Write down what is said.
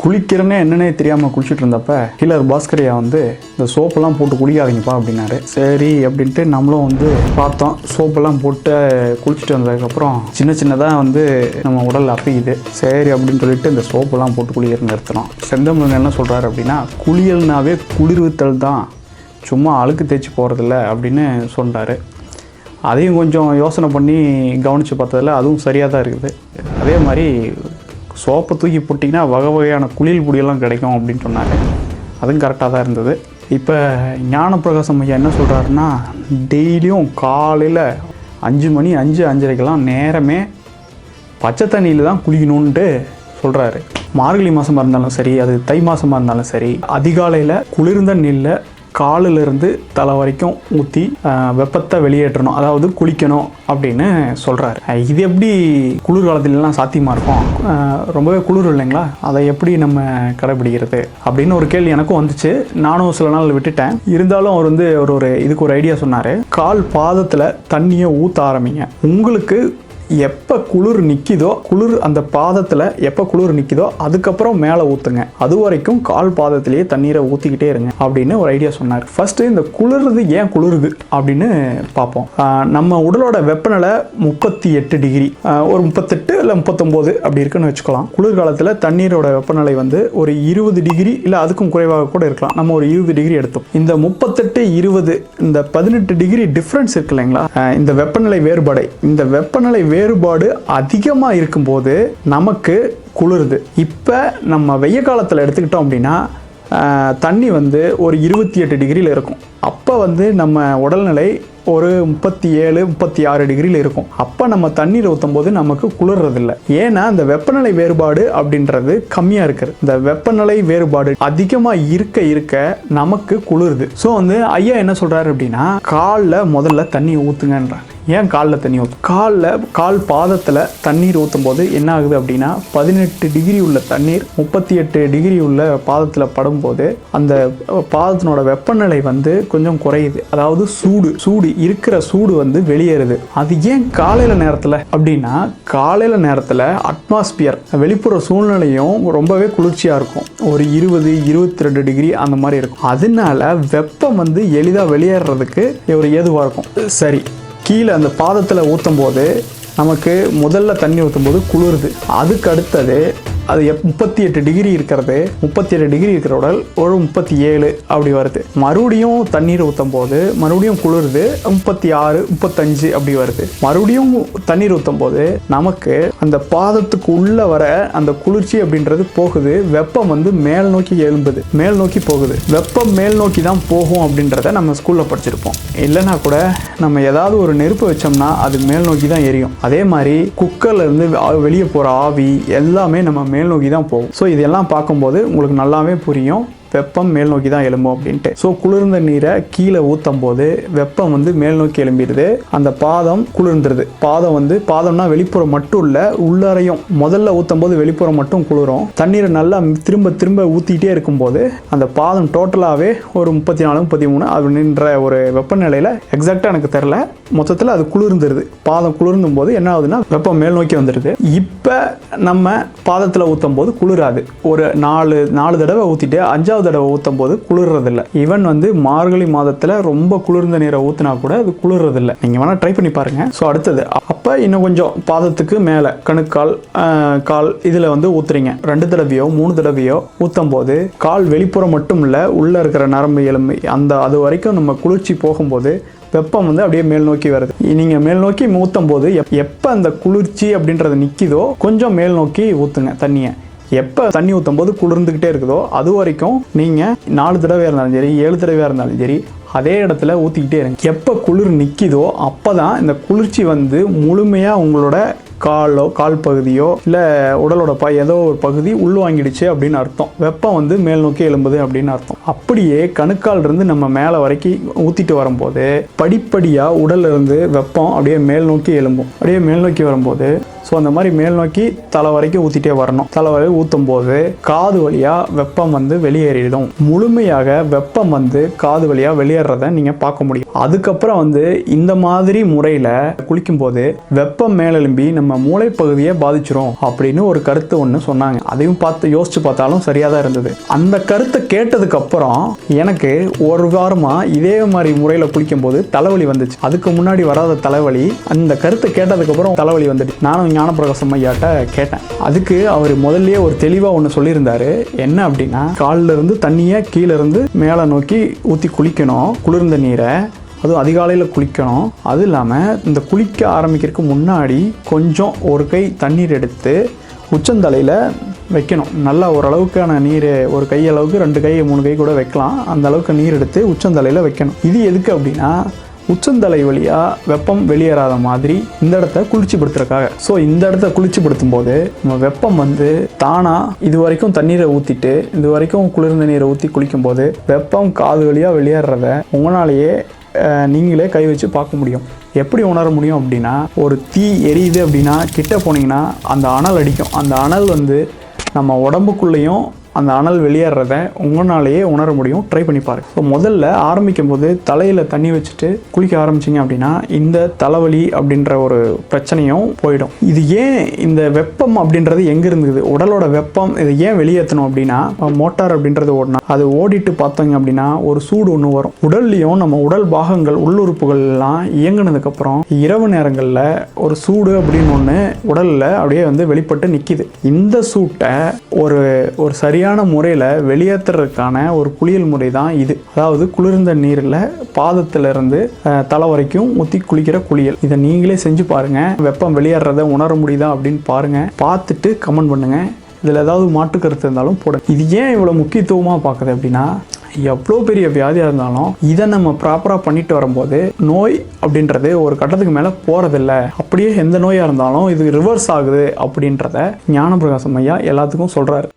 குளிக்கிறேன்னே என்னன்னே தெரியாமல் குளிச்சுட்டு இருந்தப்ப ஹீலர் பாஸ்கரியா வந்து இந்த சோப்பெல்லாம் போட்டு குளிக்காதீங்கப்பா அப்படின்னாரு. சரி அப்படின்ட்டு நம்மளும் வந்து பார்த்தோம். சோப்பெல்லாம் போட்டு குளிச்சுட்டு வந்ததுக்கப்புறம் சின்ன சின்னதாக வந்து நம்ம உடல் அப்பிக்குது சரி அப்படின்னு சொல்லிட்டு இந்த சோப்பெல்லாம் போட்டு குளிக்கிற நிறுத்தினோம். செந்தமிழன் என்ன சொல்கிறாரு அப்படின்னா குளியல்னாவே குளிர்வித்தல் தான். சும்மா அழுக்கு தேய்ச்சி போகிறதில்ல அப்படின்னு சொன்னார். அதையும் கொஞ்சம் யோசனை பண்ணி கவனித்து பார்த்ததில் அதுவும் சரியாக தான் இருக்குது. அதே மாதிரி சோப்பை தூக்கி போட்டிங்கன்னா வகை வகையான குளியல் பொடியெல்லாம் கிடைக்கும் அப்படின்னு சொன்னாங்க. அதுவும் கரெக்டாக தான் இருந்தது. இப்போ ஞானப்பிரகாசம் ஐயா என்ன சொல்கிறாருன்னா டெய்லியும் காலையில் அஞ்சு மணி அஞ்சு அஞ்சரைக்கெல்லாம் நேரமே பச்சை தண்ணியில் தான் குளிக்கணுன்ட்டு சொல்கிறாரு மார்கழி மாதமாக இருந்தாலும் சரி அது தை மாதமாக இருந்தாலும் சரி அதிகாலையில் குளிர்ந்த நீரில் காலிலிருந்து தலை வரைக்கும் ஊற்றி வெப்பத்தை வெளியேற்றணும் அதாவது குளிக்கணும் அப்படின்னு சொல்கிறாரு இது எப்படி குளிர்காலத்துலலாம் சாத்தியமாக இருக்கும்? ரொம்பவே குளிர் இல்லைங்களா? அதை எப்படி நம்ம கடைபிடிக்கிறது? அப்படின்னு ஒரு கேள்வி எனக்கும் வந்துச்சு. நானும் சில நாள் விட்டுட்டேன். இருந்தாலும் அவர் வந்து ஒரு ஒரு இதுக்கு ஒரு ஐடியா சொன்னார். கால் பாதத்தில் தண்ணியை ஊற்ற ஆரம்பிங்க. உங்களுக்கு எப்போ குளிர் நிற்கிதோ குளிர் அந்த பாதத்தில் எப்போ குளிர் நிற்கிதோ அதுக்கப்புறம் மேலே ஊற்றுங்க அது வரைக்கும் கால் பாதத்திலேயே தண்ணீரை ஊற்றிக்கிட்டே இருங்க அப்படின்னு ஒரு ஐடியா சொன்னார். ஃபஸ்ட்டு இந்த குளிர்றது ஏன் குளிருது அப்படின்னு பார்ப்போம். நம்ம உடலோட வெப்பநிலை முப்பத்தி எட்டு டிகிரி. ஒரு முப்பத்தெட்டு இல்லை முப்பத்தொம்போது அப்படி இருக்குன்னு வச்சுக்கலாம். குளிர்காலத்தில் தண்ணீரோட வெப்பநிலை வந்து ஒரு இருபது டிகிரி இல்லை அதுக்கும் குறைவாக கூட இருக்கலாம். நம்ம ஒரு இருபது டிகிரி எடுத்தோம். இந்த முப்பத்தெட்டு இருபது இந்த பதினெட்டு டிகிரி டிஃப்ரென்ஸ் இருக்கு இல்லைங்களா? இந்த வெப்பநிலை வேறுபாடு. இந்த வெப்பநிலை வேறுபாடு அதிகமாக இருக்கும்போது நமக்கு குளிருது. இப்போ நம்ம வெய்ய காலத்தில் எடுத்துக்கிட்டோம் அப்படின்னா தண்ணி வந்து ஒரு இருபத்தி எட்டு டிகிரியில் இருக்கும். அப்போ வந்து நம்ம உடல்நிலை ஒரு முப்பத்தி ஏழு முப்பத்தி ஆறு டிகிரியில் இருக்கும். அப்போ நம்ம தண்ணீர் ஊற்றும் போது நமக்கு குளிர்றதில்லை. ஏன்னா அந்த வெப்பநிலை வேறுபாடு அப்படின்றது கம்மியாக இருக்குது. இந்த வெப்பநிலை வேறுபாடு அதிகமாக இருக்க இருக்க நமக்கு குளிருது. ஸோ வந்து ஐயா என்ன சொல்கிறாரு அப்படின்னா காலில் முதல்ல தண்ணி ஊற்றுங்கன்றாங்க ஏன் காலில் தண்ணி ஊற்று காலில் கால் பாதத்தில் தண்ணீர் ஊற்றும் போது என்ன ஆகுது அப்படின்னா பதினெட்டு டிகிரி உள்ள தண்ணீர் முப்பத்தி எட்டு டிகிரி உள்ள பாதத்தில் படும்போது அந்த பாதத்தினோட வெப்பநிலை வந்து கொஞ்சம் குறையுது. அதாவது சூடு சூடு இருக்கிற சூடு வந்து வெளியேறுது. அது ஏன் காலையில் நேரத்தில்? அப்படின்னா காலையில் நேரத்தில் அட்மாஸ்பியர் வெளிப்புற சூழ்நிலையும் ரொம்பவே குளிர்ச்சியாக இருக்கும். ஒரு இருபது இருபத்தி ரெண்டு டிகிரி அந்த மாதிரி இருக்கும். அதனால வெப்பம் வந்து எளிதாக வெளியேறதுக்கு ஒரு ஏதுவாக இருக்கும். சரி கீழே அந்த பாதத்தில் ஊற்றும் போது நமக்கு முதல்ல தண்ணி ஊற்றும் போது குளிருது. அதுக்கு அடுத்தது அது எப் முப்பத்தி எட்டு டிகிரி இருக்கிறது. முப்பத்தி எட்டு டிகிரி இருக்கிற உடல் ஒரு முப்பத்தி ஏழு அப்படி வருது. மறுபடியும் தண்ணீர் ஊற்றும் போது மறுபடியும் குளிருது. முப்பத்தி ஆறு முப்பத்தஞ்சு அப்படி வருது. மறுபடியும் தண்ணீர் ஊற்றும் போது நமக்கு அந்த பாதத்துக்கு உள்ள வர அந்த குளிர்ச்சி அப்படின்றது போகுது. வெப்பம் வந்து மேல் நோக்கி எழும்புது. மேல் நோக்கி போகுது. வெப்பம் மேல் நோக்கி தான் போகும் அப்படின்றத நம்ம ஸ்கூலில் படிச்சிருப்போம். இல்லைன்னா கூட நம்ம ஏதாவது ஒரு நெருப்பு வச்சோம்னா அது மேல் நோக்கி தான் எரியும். அதே மாதிரி குக்கர்லேருந்து வெளியே போகிற ஆவி எல்லாமே நம்ம மேல் நோக்கி தான் போகும். ஸோ இதெல்லாம் பார்க்கும்போது உங்களுக்கு நல்லாவே புரியும். வெப்பம் மேல் நோக்கி தான் எழும்பும் அப்படின்ட்டு. ஸோ குளிர்ந்த நீரை கீழே ஊற்றும் போது வெப்பம் வந்து மேல் நோக்கி எழும்பிடுது. அந்த பாதம் குளிர்ந்துருது. பாதம் வந்து பாதம்னா வெளிப்புறம் மட்டும் இல்லை உள்ளறையும். முதல்ல ஊற்றும் போது வெளிப்புறம் மட்டும் குளிரும். தண்ணீரை நல்லா திரும்ப திரும்ப ஊற்றிக்கிட்டே இருக்கும்போது அந்த பாதம் டோட்டலாகவே ஒரு முப்பத்தி நாலு முப்பத்தி மூணு அப்படின்ற ஒரு வெப்பநிலையில் எக்ஸாக்டாக எனக்கு தெரில மொத்தத்தில் அது குளிர்ந்துருது. பாதம் குளிர்ந்தும் போது என்ன ஆகுதுன்னா வெப்பம் மேல் நோக்கி வந்துடுது இப்போ நம்ம பாதத்தில் ஊற்றும் போது குளிராது. ஒரு நாலு நாலு தடவை ஊற்றிட்டு அஞ்சாவது தடவை ஊற்றும் போது குளிர்றதில்ல. ஈவன் வந்து மார்கழி மாதத்தில் ரொம்ப குளிர்ந்த நீரை ஊற்றினா கூட அது குளிர்றதில்ல. நீங்கள் வேணால் ட்ரை பண்ணி பாருங்கள் ஸோ அடுத்தது அப்போ இன்னும் கொஞ்சம் பாதத்துக்கு மேலே கணுக்கால் கால் இதில் வந்து ஊற்றுறீங்க ரெண்டு தடவையோ மூணு தடவையோ ஊற்றும் போது கால் வெளிப்புறம் மட்டும் இல்லை உள்ளே இருக்கிற நரம்பு எலும்பு அந்த அது வரைக்கும் நம்ம குளிர்ச்சி போகும்போது வெப்பம் வந்து அப்படியே மேல் நோக்கி வருது. நீங்கள் மேல் நோக்கி ஊற்றும் போது எப் எப்போ அந்த குளிர்ச்சி அப்படின்றது நிற்கிதோ கொஞ்சம் மேல் நோக்கி ஊற்றுங்க தண்ணியை. எப்போ தண்ணி ஊற்றும் போது குளிர்ந்துக்கிட்டே இருக்குதோ அது வரைக்கும் நீங்கள் நாலு தடவையாக இருந்தாலும் சரி ஏழு தடவையாக இருந்தாலும் சரி அதே இடத்துல ஊற்றிக்கிட்டே இருங்க. எப்போ குளிர் நிற்கிதோ அப்போ தான் இந்த குளிர்ச்சி வந்து முழுமையாக உங்களோட காலோ கால் பகுதியோ இல்லை உடலோட ப ஏதோ ஒரு பகுதி உள்வாங்கிடுச்சு அப்படின்னு அர்த்தம். வெப்பம் வந்து மேல் நோக்கி எழும்புது அப்படின்னு அர்த்தம். அப்படியே கணுக்கால் இருந்து நம்ம மேலே வரைக்கும் ஊற்றிட்டு வரும்போது படிப்படியாக உடல்ல இருந்து வெப்பம் அப்படியே மேல் நோக்கி எழும்பும். அப்படியே மேல் நோக்கி வரும்போது ஸோ அந்த மாதிரி மேல் நோக்கி தலை வரைக்கும் ஊற்றிட்டே வரணும். தலை வரை ஊற்றும் போது காது வழியாக வெப்பம் வந்து வெளியேறிடும். முழுமையாக வெப்பம் வந்து காது வழியாக வெளியேறத நீங்கள் பார்க்க முடியும். அதுக்கப்புறம் வந்து இந்த மாதிரி முறையில் குளிக்கும்போது வெப்பம் மேலெலும்பி நம்ம மூளைப்பகுதியை பாதிச்சிரும் அப்படின்னு ஒரு கருத்து ஒன்று சொன்னாங்க. அதையும் பார்த்து யோசிச்சு பார்த்தாலும் சரியாக தான் இருந்தது. அந்த கருத்தை கேட்டதுக்கப்புறம் எனக்கு ஒரு வாரமாக இதே மாதிரி முறையில் குளிக்கும்போது தலைவலி வந்துச்சு. அதுக்கு முன்னாடி வராத தலைவலி அந்த கருத்தை கேட்டதுக்கப்புறம் தலைவலி வந்துட்டு நானும் ஞானப்பிரகாசம் ஐயாட்ட கேட்டேன். அதுக்கு அவர் முதல்லயே ஒரு தெளிவாக ஒன்று சொல்லியிருந்தாரு. என்ன அப்படின்னா காலில் இருந்து தண்ணியை கீழே இருந்து மேலே நோக்கி ஊற்றி குளிக்கணும் குளிர்ந்த நீரை. அதுவும் அதிகாலையில் குளிக்கணும். அது இல்லாமல் இந்த குளிக்க ஆரம்பிக்கிறதுக்கு முன்னாடி கொஞ்சம் ஒரு கை தண்ணீர் எடுத்து உச்சந்தலையில் வைக்கணும். நல்லா ஓரளவுக்கான நீர் ஒரு கை அளவுக்கு ரெண்டு கை மூணு கை கூட வைக்கலாம். அந்த அளவுக்கு நீர் எடுத்து உச்சந்தலையில் வைக்கணும். இது எதுக்கு அப்படின்னா உச்சந்தலை வழியாக வெப்பம் வெளியேறாத மாதிரி இந்த இடத்த குளிர்ச்சிப்படுத்துறக்காக ஸோ இந்த இடத்த குளிர்ச்சிப்படுத்தும் போது நம்ம வெப்பம் வந்து தானாக இது வரைக்கும் தண்ணீரை ஊற்றிட்டு இது வரைக்கும் குளிர்ந்த நீரை ஊற்றி குளிக்கும்போது வெப்பம் காது வழியாக வெளியேறத உங்களாலேயே நீங்களே கை வச்சு பார்க்க முடியும். எப்படி உணர முடியும் அப்படின்னா ஒரு தீ எரியுது அப்படின்னா கிட்ட போனீங்கன்னா அந்த அனல் அடிக்கும். அந்த அனல் வந்து நம்ம உடம்புக்குள்ளேயும் அந்த அனல் வெளியேறத உங்களாலேயே உணர முடியும். ட்ரை பண்ணி பாருங்க இப்போ முதல்ல ஆரம்பிக்கும் போது தலையில் தண்ணி வச்சுட்டு குளிக்க ஆரம்பிச்சிங்க அப்படின்னா இந்த தலைவலி அப்படின்ற ஒரு பிரச்சனையும் போயிடும். இது ஏன் இந்த வெப்பம் அப்படின்றது எங்கே இருந்தது? உடலோட வெப்பம் இதை ஏன் வெளியேற்றணும் அப்படின்னா மோட்டார் அப்படின்றது ஓடினா அது ஓடிட்டு பார்த்தோங்க அப்படின்னா ஒரு சூடு ஒன்று வரும். உடல்லையும் நம்ம உடல் பாகங்கள் உள்ளுறுப்புகள் எல்லாம் இயங்குனதுக்கப்புறம் இரவு நேரங்களில் ஒரு சூடு அப்படின்னு ஒன்று உடலில் அப்படியே வந்து வெளிப்பட்டு நிற்கிது இந்த சூட்டை ஒரு ஒரு சரியான முறையில் வெளியேற்றுறதுக்கான ஒரு குளியல் முறை தான் இது. அதாவது குளிர்ந்த நீரில் பாதத்திலிருந்து தலை வரைக்கும் ஊற்றி குளிக்கிற குளியல். இதை நீங்களே செஞ்சு பாருங்கள் வெப்பம் வெளியேறத உணர முடியுதா அப்படின்னு பாருங்கள் பார்த்துட்டு கமெண்ட் பண்ணுங்கள் இதில் ஏதாவது மாற்று கருத்து இருந்தாலும் போடுங்க. இது ஏன் இவ்வளோ முக்கியத்துவமாக பார்க்குது அப்படின்னா எவ்வளோ பெரிய வியாதியாக இருந்தாலும் இதை நம்ம ப்ராப்பராக பண்ணிட்டு வரும்போது நோய் அப்படின்றது ஒரு கட்டத்துக்கு மேலே போகிறதில்ல அப்படியே எந்த நோயாக இருந்தாலும் இது ரிவர்ஸ் ஆகுது அப்படின்றத ஞானபிரகாசம் ஐயா எல்லாத்துக்கும் சொல்கிறாரு